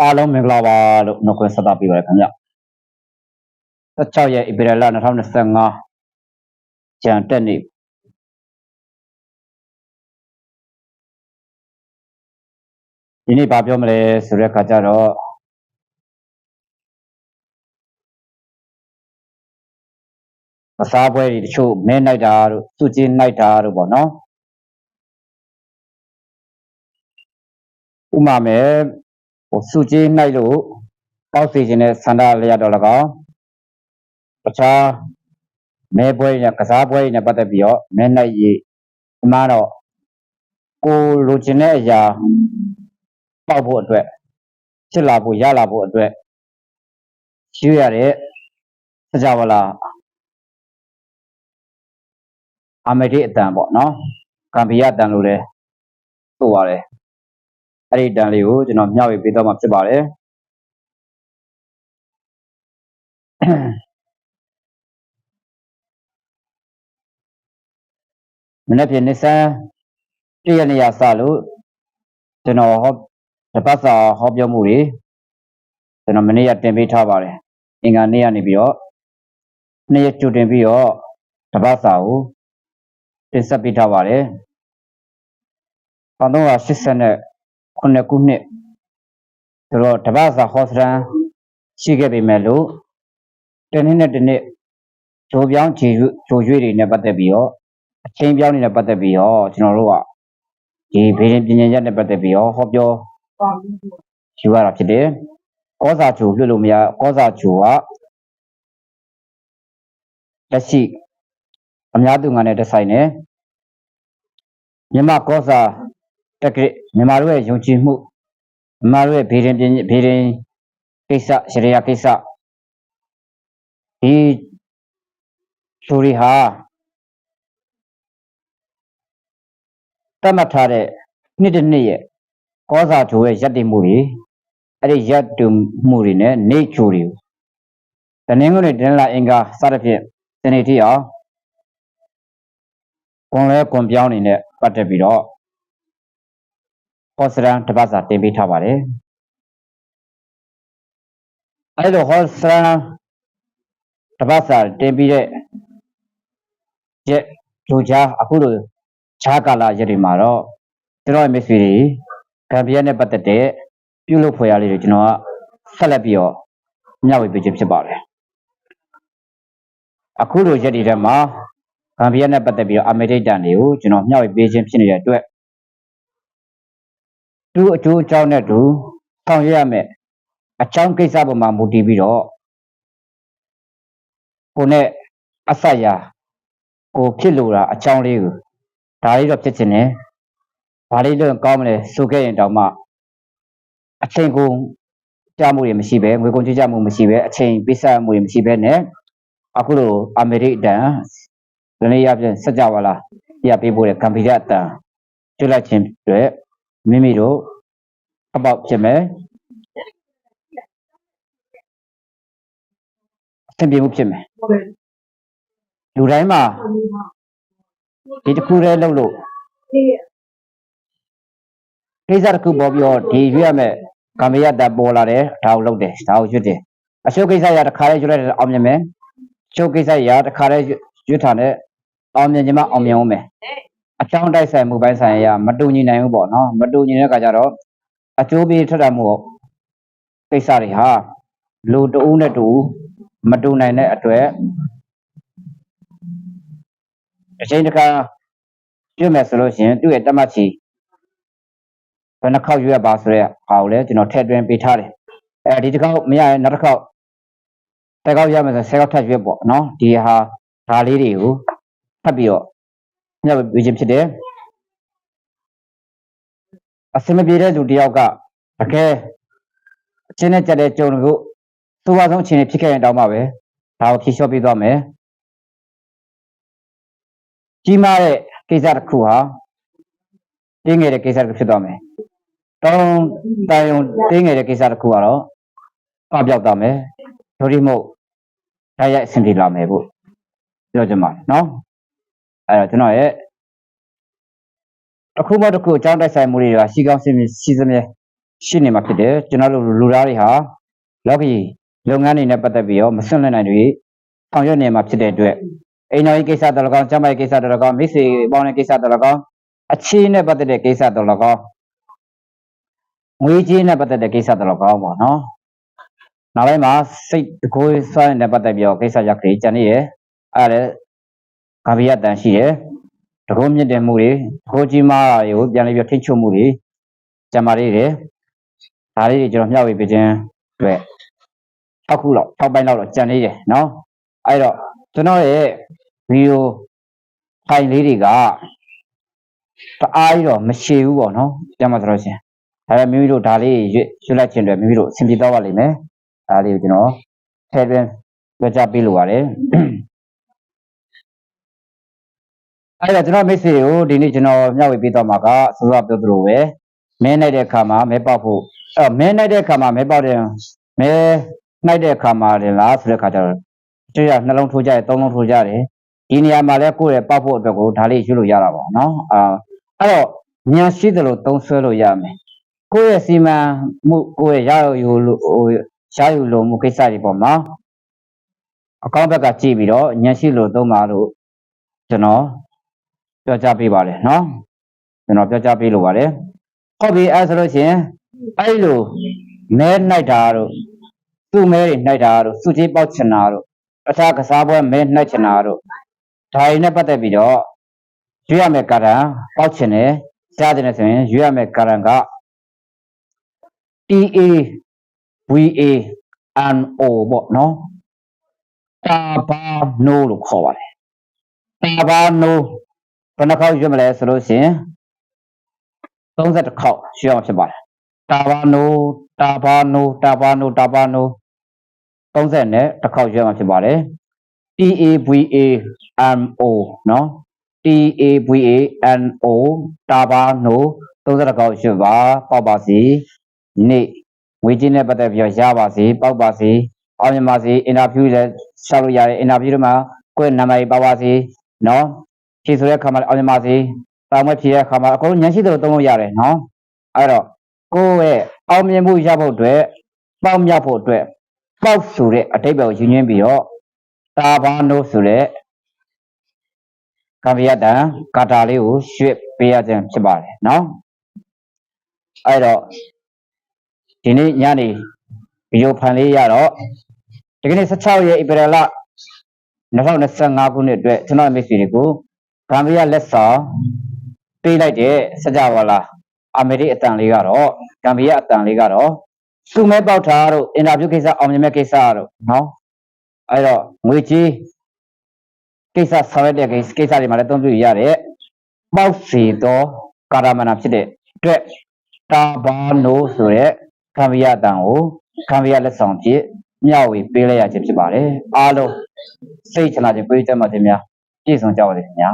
အားလုံးမင်္ဂလာပါလို့နှုတ်ခွန်းဆက်သပေးပါရခင်ဗျ16ရက်ဧပြီလ2025ကျန်တက်နေ့ဒီနေ့ဘာပြောမလဲဆိုတဲ့အခါကျတော့အစားပွဲတွေတချို့မဲနိုင်တာတို့သူ့ချင်းနိုင်တာတို့ပေါ့နော်ဥမာမဲ့ ဟိုစုချင်းနိုင်လို့ပေါက်စီခြင်းနဲ့ဆန္ဒလျက်တော့၎င်းတခြားမဲပွဲနဲ့ကစားပွဲနဲ့ပတ်သက်ပြီးတော့မဲနိုင်ရေးဒီမှာတော့ကိုလိုချင်တဲ့အရာပေါက်ဖို့အတွက်ဖြစ်လာဖို့ရလာဖို့အတွက်ရှိရတဲ့စကြဝဠာအမေရိအတန်ပေါ့နော်ကံပီယအတန်လို့လည်းဆိုပါတယ် အဲ့ဒီအတန်လေးကိုကျွန်တော်မျှဝေပေးတော့မှာဖြစ်ပါတယ်မနေ့ပြင်နေဆန်းပြည့်ရနေရစလို့ကျွန်တော်ဟောတပတ်စာဟောပြောမှုတွေကျွန်တော်မနေ့ကတင်ပေးထားပါတယ်အင်္ဂါနေ့ကနေပြီးတော့နေ့ရက်ကြိုတင်ပြီးတော့တပတ်စာကိုတင်ဆက်ပေးထားပါတယ် 1389ခုနှစ်ဆိုတော့တပတ်စာဟောစရန်ရှိခဲ့ပေမဲ့လို့တစ်နှစ်နဲ့တစ်နှစ်ဂျိုးပြောင်းဂျီဂျိုရွေးတွေနဲ့ပတ်သက်ပြီးတော့အချင်းပြောင်းတွေနဲ့ပတ်သက်ပြီးတော့ကျွန်တော်တို့ကဒီဘေးရင်ပြင်ညာနဲ့ပတ်သက်ပြီးတော့ဟောပြောယူရတာဖြစ်တယ်။ကောစာဂျိုလွတ်လို့မရကောစာဂျိုကလက်ရှိအများသူငါနဲ့တက်ဆိုင်နေမြန်မာကောစာ တက်ကရမြန်မာတို့ရဲ့ယုံကြည်မှုမြန်မာတို့ရဲ့ဘေးရင်ပြင်ဘေးရင်ကိစ္စရှရိယကိစ္စဒီဂျိုတွေဟာတတ်မှတ်ထားတဲ့နှစ်တစ်နှစ်ရဲ့ကောစာဂျိုရဲ့ရက်တည်မှုတွေအဲ့ဒီရက်တည်မှုတွေနဲ့နေဂျိုတွေကိုတနင်္ဂနွေတင်လာအင်္ဂါစသဖြင့်ဒီနေ့ထိအောင်ကွန်လဲကွန်ပြောင်းနေနဲ့ပတ်သက်ပြီးတော့ ဟောစရန်တပတ်စာတင်ပေးထားပါတယ်အဲ့လိုဟောစရန်တပတ်စာတင်ပြီးတဲ့ရက်ဂျိုချာအခုလိုခြားကာလရက်တွေမှာတော့ကျွန်တော်ရဲ့မိတ်ဆွေတွေကံပြည့်နဲ့ပတ်သက်တဲ့ပြုလုပ်ဖွယ်ရလေးတွေကျွန်တော်ကဆက်လက်ပြီးတော့မျှဝေပေးခြင်းဖြစ်ပါတယ်အခုလိုရက်တွေထဲမှာကံပြည့်နဲ့ပတ်သက်ပြီးတော့အမေရိကန်တွေကိုကျွန်တော်မျှဝေပေးခြင်းဖြစ်နေတဲ့အတွက် သူ့အကျိုးအကြောင်းနဲ့တူဆောင်ရွက်ရမယ်အကြောင်းကိစ္စပေါ်မှာမူတည်ပြီးတော့ကိုနဲ့အဆက်ရာကိုဖြစ်လို့တာအကြောင်းလေးကိုဒါလေးတော့ဖြစ်ချင်တယ်။ဘာလေးလို့ကောင်းမလဲဆိုခဲ့ရင်တောင်မှအချိန်ကုန်ကြမှုတွေမရှိပဲငွေကုန်ကြေးကြမှုမရှိပဲအချိန်ပိစမှုတွေမရှိပဲနဲ့အခုလိုအမေရိကန်ဒီနေ့ရပြန်စကြဝဠာပြပေးဖို့တဲ့ကံပီရအတန်ကျွတ်လိုက်ခြင်းတွေ မိမိတို့အပေါက်ဖြစ်မယ်အဆင်ပြေမှုဖြစ်မယ်ဟုတ်တယ်လူတိုင်းမှာဒီတစ်ခုတည်းလုပ်လို့ဒီကိစ္စတစ်ခုပေါ်ပြီးတော့ဒီရွေးရမယ်ကံမရတတ်ပေါ်လာတယ်ဒါကိုလုပ်တယ်ဒါကိုရွတ်တယ်အရှုပ်ကိစ္စရတစ်ခါလေးရွတ်လိုက်တယ်အောင်မြင်မယ်ရှုပ်ကိစ္စရတစ်ခါလေးရွတ်ထားတယ်အောင်မြင်ခြင်းမအောင်မြင်အောင်မယ် အကြောင်းတိုက်ဆိုင်မှုပိုင်းဆိုင်ရာမတူညီနိုင်ဘူးပေါ့နော်မတူညီတဲ့အခါကျတော့အကျိုးပေးထက်တာမှုကိစ္စတွေဟာလူတဦးနဲ့တူမတူနိုင်တဲ့အတွက်အချိန်တစ်ခါပြုမယ်ဆိုလို့ရှိရင်သူ့ရဲ့တတ်မှတ်ချီဘယ်နှခေါက်ရွက်ပါဆိုတဲ့ဟာကိုလည်းကျွန်တော်ထည့်သွင်းပေးထားတယ်အဲဒီတစ်ခေါက်မရရင်နောက်တစ်ခေါက်တစ်ခေါက်ရမယ်ဆိုဆယ်ခေါက်ထပ်ရွက်ပေါ့နော်ဒီဟာဒါလေးတွေကိုဖတ်ပြီးတော့ ညပ်ပြီးခြင်းဖြစ်တယ်အစမပြေတဲ့လူတစ်ယောက်ကတကယ်အချင်းနဲ့ကြက်တဲ့ကြုံကိုသူ့ဝါဆုံးအချင်းနဲ့ဖြစ်ခဲ့ရင်တောင်းပါပဲဒါကိုဖြေလျှော့ပေးသွားမယ်ကြီးမားတဲ့ကိစ္စတစ်ခုဟာတင်းငယ်တဲ့ကိစ္စတစ်ခုဖြစ်သွားမယ်တောင်းတိုင်ုံတင်းငယ်တဲ့ကိစ္စတစ်ခုကတော့ပပျောက်သွားမယ်ဒိုဒီမို့တိုက်ရိုက်အဆင်ပြေလာမယ်ဖို့ပြောချင်ပါတယ်နော် အဲ့တော့ကျွန်တော်ရဲ့တစ်ခုမှတစ်ခုအကြောင်းတိုက်ဆိုင်မှုတွေကရှိကောင်းရှိမြရှိစမြဲရှိနေမှာဖြစ်တယ်ကျွန်တော်တို့လူသားတွေဟာလောကီလုပ်ငန်းတွေနဲ့ပတ်သက်ပြီးတော့မဆွန့်လွတ်နိုင်တွေဆောင်ရွက်နေမှာဖြစ်တဲ့အတွက်အိမ်တော်ကြီးကိစ္စတော်လကောင်းကျမ်းမာရေးကိစ္စတော်လကောင်းမိတ်ဆွေပေါင်းတဲ့ကိစ္စတော်လကောင်းအခြေနဲ့ပတ်သက်တဲ့ကိစ္စတော်လကောင်းငွေကြေးနဲ့ပတ်သက်တဲ့ကိစ္စတော်လကောင်းပေါ့နော်နောက်ပိုင်းမှာစိတ်တကိုယ်စွမ်းနဲ့ပတ်သက်ပြီးတော့ကိစ္စရက်ခရီးကြံနေရအဲ့ဒါ လည်းဂါဘီယတန်ရှိတယ်တကိုးမြင့်တယ်မှုတွေတကိုးကြီးမားတာတွေကိုပြန်လေးပြီးထိတ်ချုပ်မှုတွေကြံပါလေးတယ်ဒါလေးတွေကျွန်တော်မျှဝေပေးခြင်းအတွက်6ခုလောက်6ပိုင်းလောက်တော့ကြံနေတယ်နော်အဲ့တော့ကျွန်တော်ရဲ့ဗီဒီယိုဖိုင်လေးတွေကတအားကြီးတော့မရှိဘူးပေါ့နော်ပြန်မှဆိုလို့ရှိရင်ဒါပေမဲ့မိမိတို့ဒါလေးရွတ်ရွတ်လိုက်ခြင်းတွေမိမိတို့အဆင်ပြေတော့ပါလိမ့်မယ်ဒါလေးကိုကျွန်တော်ထည့်သွင်းပြောကြားပေးလိုပါတယ် အဲ့တော့ကျွန်တော်မိတ်ဆွေကိုဒီနေ့ကျွန်တော်မျှဝေပေးတော့မှာကစောစောပြောသလိုပဲမဲနိုင်တဲ့အခါမှာမဲပေါက်ဖို့အဲ့မဲနိုင်တဲ့အခါမှာမဲပေါက်တဲ့မဲနိုင်တဲ့အခါမှာလည်းလားဆိုတဲ့အခါကျတော့ကျွတ်ရနှလုံးထိုးကြတယ်သုံးလုံးထိုးကြတယ်ဒီနေရာမှာလည်းကိုယ့်ရဲ့ပေါက်ဖို့အတွက်ကိုဒါလေးရွတ်လို့ရတာပေါ့နော်အာအဲ့တော့ဉာဏ်ရှိသလိုသုံးဆွဲလို့ရမယ်ကိုယ့်ရဲ့စီမံမှုကိုယ့်ရဲ့ရယူလို့ဟိုရယူလို့မှုကိစ္စတွေပေါ့မှာအကောင့်ဘက်ကကြည့်ပြီးတော့ဉာဏ်ရှိလို့သုံးပါလို့ကျွန်တော် ပြောကြားပေးပါတယ်နော်ကျွန်တော်ပြောကြားပေးလိုပါတယ်ဟုတ်ပြီအဲဆိုလို့ရှိရင်အဲ့လိုမဲနိုင်တာတို့သူ့မဲတွေနိုင်တာတို့စုကြီးပေါက်ချင်တာတို့အခြားကစားပွဲမဲနိုင်ချင်တာတို့ဒါတွေနဲ့ပတ်သက်ပြီးတော့ရွေးရမယ့်ကာရန်ပေါက်ချင်တယ်ကြားတယ်ဆိုရင်ရွေးရမယ့်ကာရန်က TA VA NO ပေါ့နော်တာဘာနိုလို့ခေါ်ပါတယ်တာဘာနို ဘယ်နှခေါက်ရွေးမလဲဆိုလို့ရှိရင်31ခေါက်ရွေးအောင်ဖြစ်ပါတယ်တာဘာနိုတာဘာနိုတာဘာနိုတာဘာနို30နဲ့တစ်ခေါက်ရွေးအောင်ဖြစ်ပါတယ် TAVA MO နော် TAVA NO တာဘာနို30ခေါက်ရွေးပါပေါက်ပါစီနေ့ငွေကြေးနဲ့ပတ်သက်ပြီးတော့ရပါစေပေါက်ပါစေအောင်မြင်ပါစေအင်တာဗျူးလည်းဆက်လို့ရတယ်အင်တာဗျူးတွေမှာကိုယ့်ရဲ့နာမည်ပါပါစေနော် ဖြည့်ဆိုတဲ့အခါမှာလည်းအောင်မြင်ပါစေတာမွေးဖြည့်တဲ့အခါမှာအကုန်လုံးညှရှိသလိုသုံးလို့ရတယ်နော်အဲ့တော့ကိုယ့်ရဲ့အောင်မြင်မှုရဖို့အတွက်ပေါက်မြောက်ဖို့အတွက်ပေါက်ဆိုတဲ့အတိတ်ပဲကိုယူညွှင်းပြီးတော့တာဘာနိုဆိုတဲ့ကံပြရတံကာတာလေးကိုရွှေ့ပေးရခြင်းဖြစ်ပါတယ်နော်အဲ့တော့ဒီနေ့ညနေဗီဒီယိုဖန်လေးရတော့ဒီကနေ့16ရက်ဧပြီလ2025ခုနှစ်အတွက်ကျွန်တော်မိတ်ဆွေတွေကို ဂမ်ဘီယာလက်ဆောင်ပေးလိုက်တဲ့စကြဝဠာအမေရိအတန်လေးကတော့ဂမ်ဘီယာအတန်လေးကတော့စုမဲပေါက်ထားတို့အင်တာဗျူးကိစ္စအောင်မြင်မဲ့ကိစ္စတို့နော်အဲ့တော့ငွေကြီးကိစ္စဆောင်ရွက်တဲ့ကိစ္စကိစ္စတွေမှာလည်းသုံးပြရတယ်ပေါက်စီတော့ကာရမနာဖြစ်တဲ့အတွက်တာဘာနိုဆိုတဲ့ဂမ်ဘီယာအတန်ကိုဂမ်ဘီယာလက်ဆောင်ဖြစ်မျှဝေပေးလိုက်ရခြင်းဖြစ်ပါတယ်အားလုံးစိတ်ချမ်းသာခြင်းကိုယ်ကျမ်းမာခြင်းများပြည့်စုံကြပါစေခင်ဗျာ